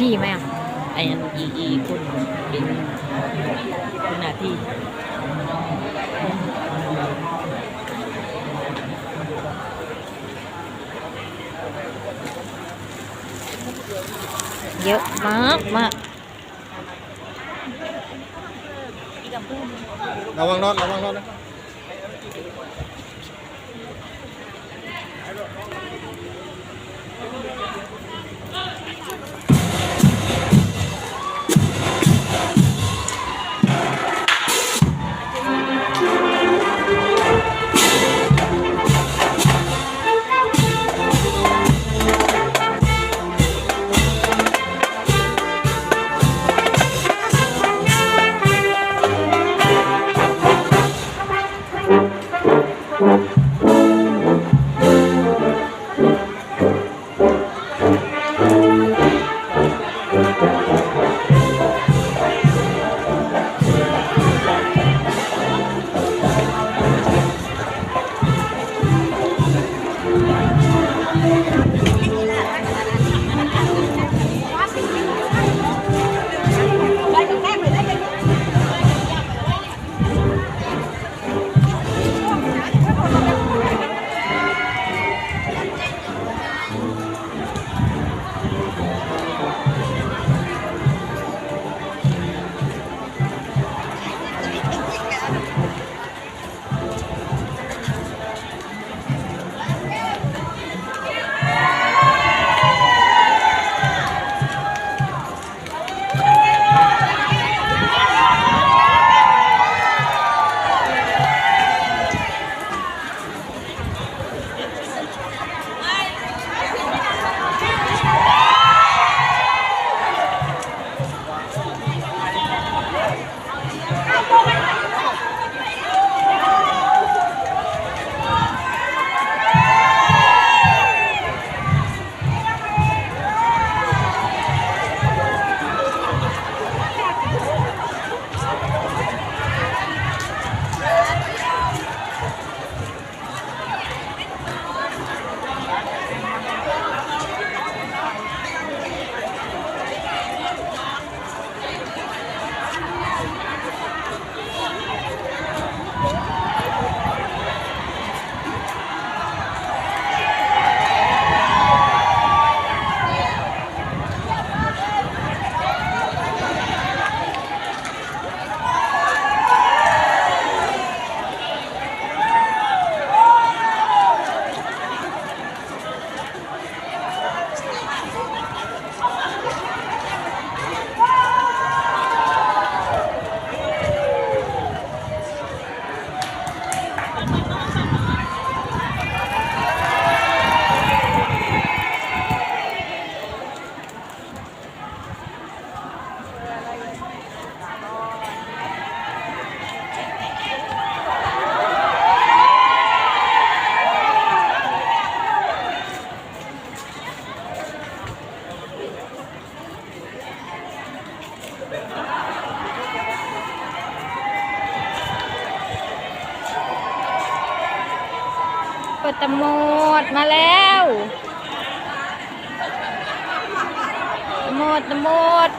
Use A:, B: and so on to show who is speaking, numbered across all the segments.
A: ที่ไหมอะ
B: ไอ้อันอีอีคนเป็นคนหน้าที่
A: เยอะมากมาก
C: ระวังรถระวังรถนะ
A: เម៉ូតម៉ូត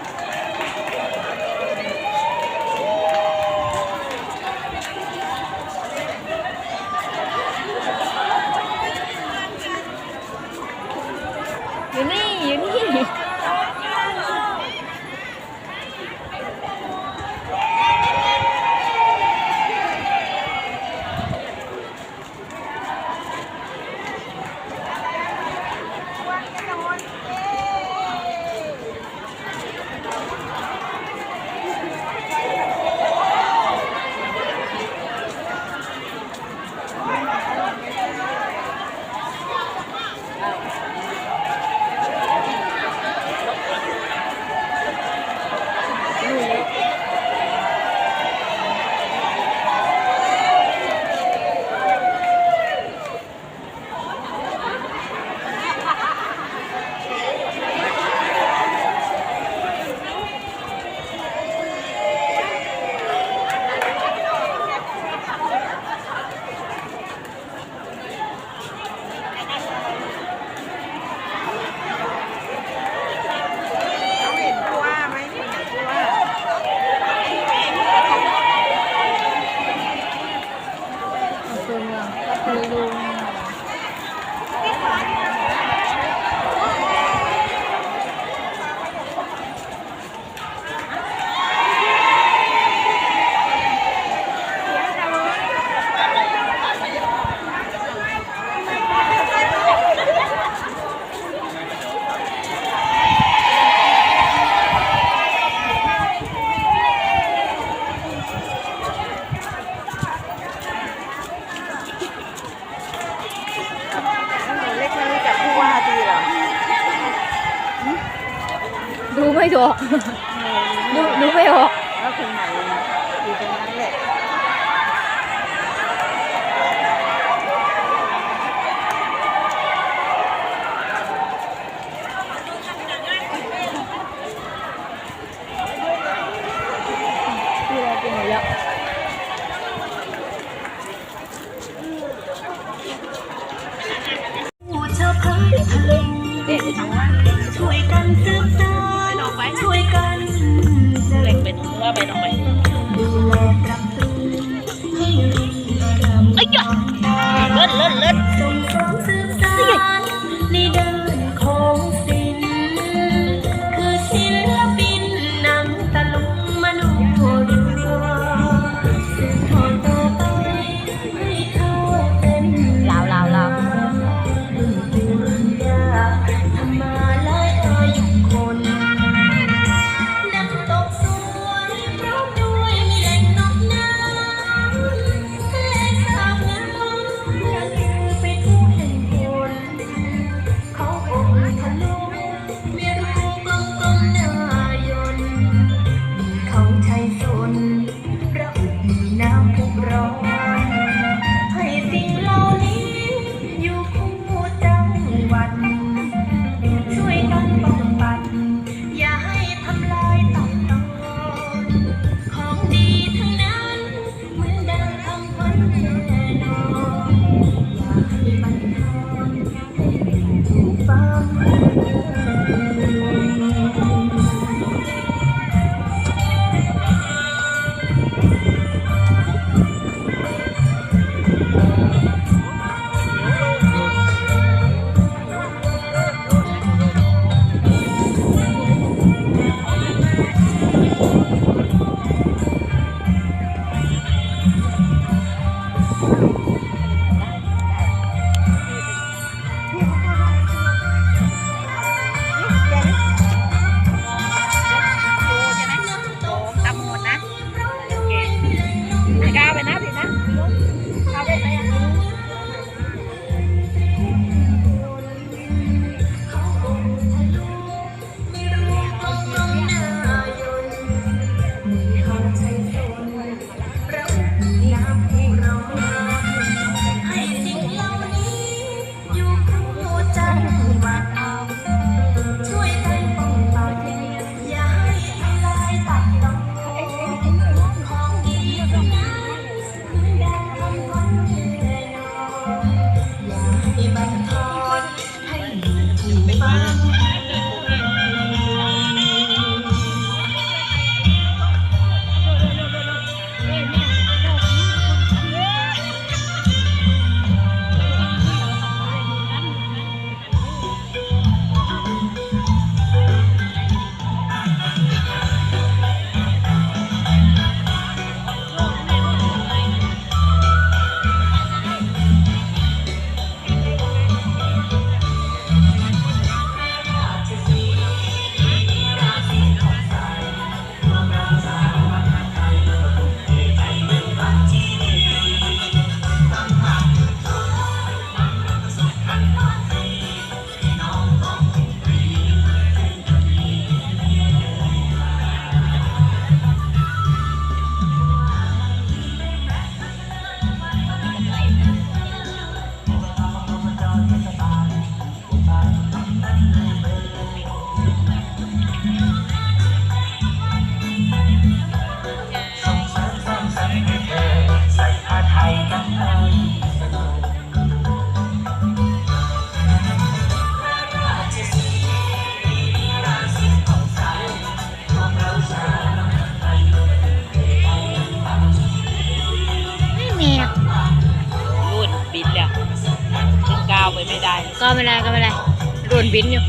A: ฟินอยู่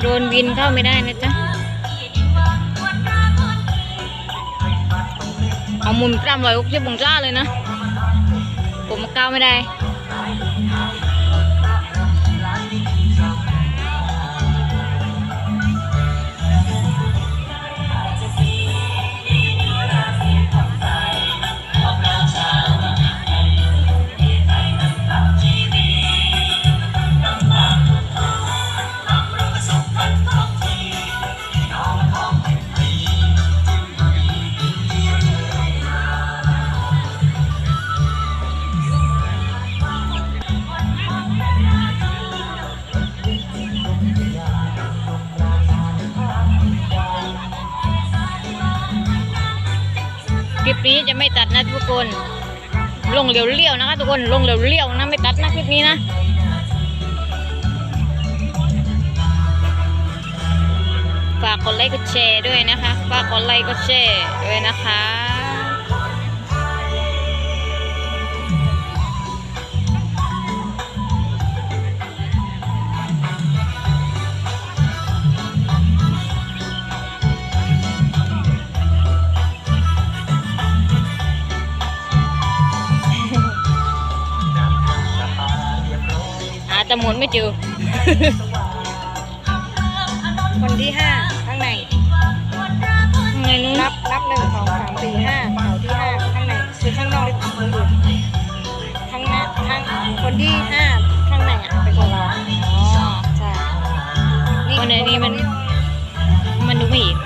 D: โด
E: น
A: วิ
C: น
E: เข้าไม่
C: ได้นะจ๊ะ เอามุนกล้ามลอยอุกเที
A: ยบงจ้าเลยนะ ผมก้าวไม่ได้ นี้จะไม่ตัดนะทุกคน ลงเร็วๆนะคะทุกคนลงเร็วๆนะไม่ตัดนะคลิปนี้นะฝากกดไลค์กดแชร์ด้วยนะคะฝากกดไลค์กดแชร์ด้วยนะคะ มุนไม่เจอ
E: คนที่ห้าข้างใน
A: ไงนู้น
E: นับนับหนึ่งสองสามสี่ห้าแถวที่ห้าข้างในคือข้างนอกหรือคนอื่นข้างหน้าข้างคนที่ห้าข้างในอะเป็นคนเรา
A: อ๋อ
E: ใช่
A: คนไหนนี่มัน มันดูไม่เห็น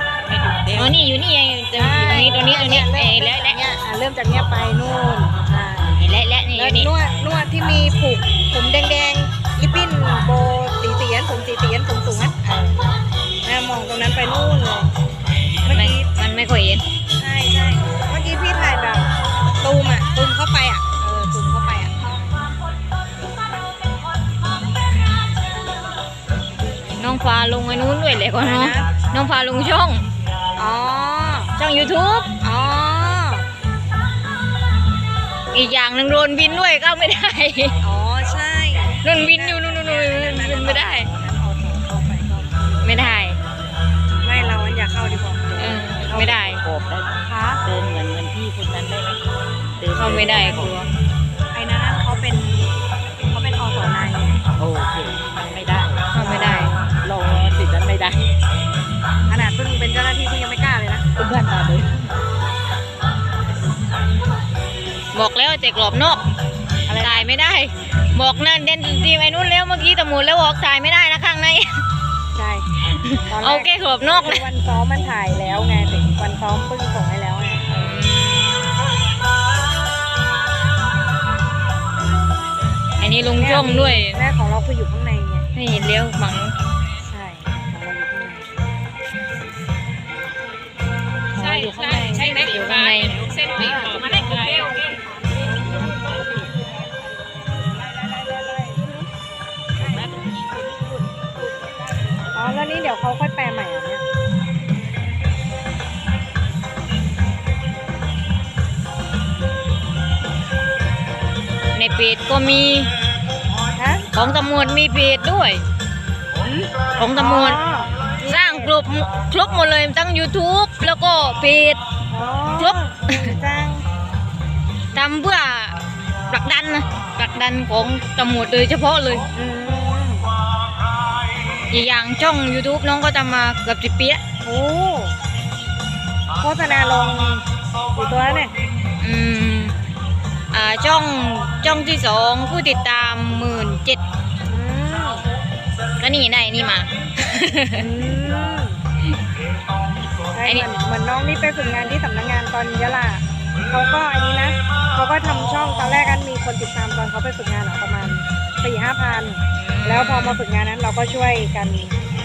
A: อ๋อนี่อยู่นี่ไงตรงนี้ตรงนี้ตรงนี้เอ้ยและและ
E: เนี่ยอะเริ่มจากเนี้ยไปนู่นใช่
A: เห็นและและนี่อ
E: แล้ว
A: ยู่นี่
E: นวดนวดที่มีผูกผมแดงๆ ลิปปิ้นโบสีเสียนผมสีเสียนสูงสูงๆอะเออแม่มองตรงนั้นไปนู่นเลยเมื่อ
A: มัน
E: กี้
A: มันไม่ค่อยเห็น
E: ใช่ใช่เมื่อกี้พี่ถ่ายแบบตูมอะตูมเข้าไปอะเออตูมเข้าไปอะ
A: น้องฟ้าลงไอ้นู้นด้วยเลยก่อนเนาะน้องฟ้าลงช่อง
E: อ๋อ
A: ช่อง YouTube
E: อ๋อ
A: อีกอย่างหนึ่งโดนบินด้วยก็ไม่ได้
E: อ๋อใช่
A: โดนบินอยู่นู่นนู่นนู่นบินไม่ได้
E: เอาต่อเข้าไปก็
A: ไม่ได้
E: ไม่เราอยากเข้าดีกว่า
A: เออไม่ได้
F: โอบได้ไหม
E: คะ
F: เดินเหมือนเหมือนพี่คนนั้นได้ไหมดิน
A: เข้าไม่ได้กลัว
E: ไอ้นั้นเขาเป็นเขาเป็นอสนายไง
F: โอเคมันไม่ได้
A: เข้าไม่ได้
F: ลงติดนั้นไม่ได้
E: ขนาดเพิ่งเป็นเจ้าหน้าที่เพิ่งยังไม่กล้าเลยนะ
F: เพื่อนมาเลย
A: บอกแล้วแต่กรอบนอก ถ่ายไม่ได้ บอกนั่นเด่นทีไอ้นู้นแล้วเมื่อกี้ตะหมุนแล้วบอกถ่ายไม่ได้นะข้างใน
E: ใช่ตอนแร
A: เอา
E: ก
A: แค่กรอบนอก
E: คื
A: นะ
E: อวันซ้อมมันถ่ายแล้วไงแต่วันซ้อมเพิ่งส่งให้แล้วไงเออ
A: อันนี้ลงช่องด้วย
E: แม่ของเราคืออยู่ข้างในไง
A: ไม่เห็นเลี้ยวฝั่งนู้น
E: ใช่ของเราอยู่ข้างในของเราอยู่ข้างใน
A: ใช่ไหมอยู่ข้างใน
F: เส้นไม่ออก
E: แล้วนี่เดี๋ยวเขาค่อยแปลใหม่เหรอเนี่ย
A: ในเพจก็มี
E: ฮะ
A: ของตำรวจมีเพจด้วย ของตำรวจ
E: อ๋อ
A: สร้างครบครบหมดเลยทั้ง YouTube แล้วก็เพจ
E: อ๋อ
A: ครบ
E: จัง
A: ทำเพื่อผลักดันนะผลักดันของตำรวจโดยเฉพาะเลย
E: อืม
A: อีกอย่างช่อง YouTube น้องก็ทำมาเกือบสิบปีละ
E: โอ้โฆษณาลงกี่ตัวแล้วเนี่ย
A: อืมอ่าช่องช่องที่สองผู้ติดตามหมื่นเจ็ด
E: อืม
A: ก็นี่ได้นี่มา
E: อืมใช่
A: ไอ้
E: เห
A: นี่
E: มือนเหมือนน้องนี่ไปฝึกงานที่สำนักงานตอนยะลาเขาก็อันนี้นะเขาก็ทำช่องตอนแรกกันมีคนติดตามตอนเขาไปฝึกงานอะประมาณสี่ห้าพัน แล้วพอมาฝึกงานนั้นเราก็ช่วยกัน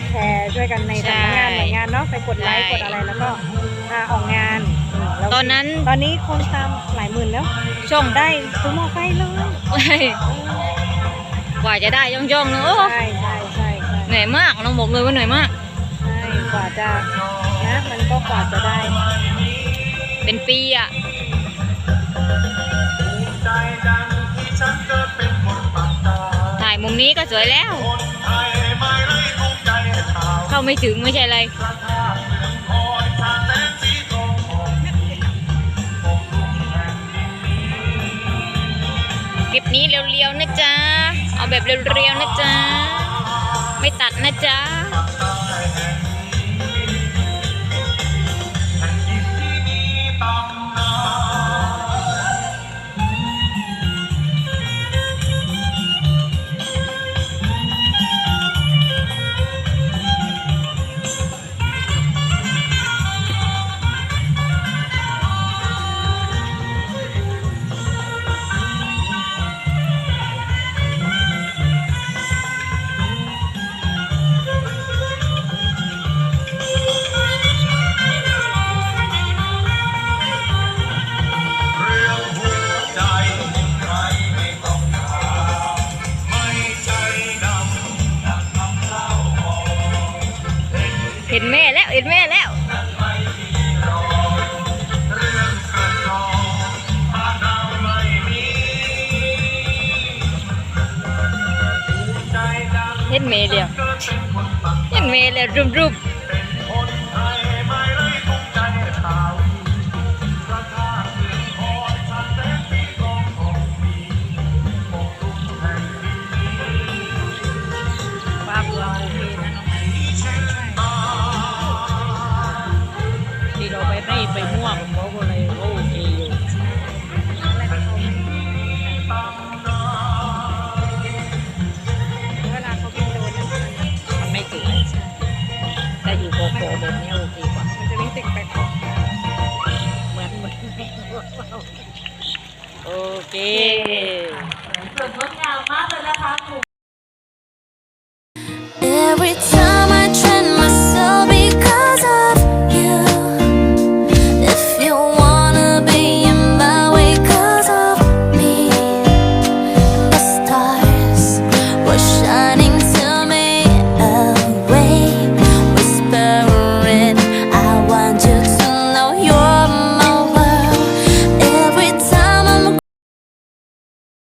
E: แชร์ช่วยกันในสำนักงานหน่วยงานเนาะไปกดไลค์กดอะไรแล้วก็อ่าออกงานอืมแล้ว
A: ตอนนั้น
E: ตอนนี้คนตามหลายหมื่นแล้ว
A: ช่อง
E: ได้ซื้อมอไซค์เลย
A: กว่าจะได้ย่องย่องๆเนอะโอ้
E: ใช่ใช่ใช่ใช่
A: เหนื่อยมากน้องบอกเลยว่าเหนื่อยมาก
E: ใช่กว่าจะนะมันก็กว่าจะได้
A: เป็นปีอะถ่าย มุมนี้ก็สวยแล้ว เข้าไม่ถึงไม่ใช่เลยคลิปนี้เร็วๆนะจ๊ะ เอาแบบเร็วๆนะจ๊ะ ไม่ตัดนะจ๊ะ
F: টুপ টুপ โอเค
A: สวยงดงามมากเลยนะคะ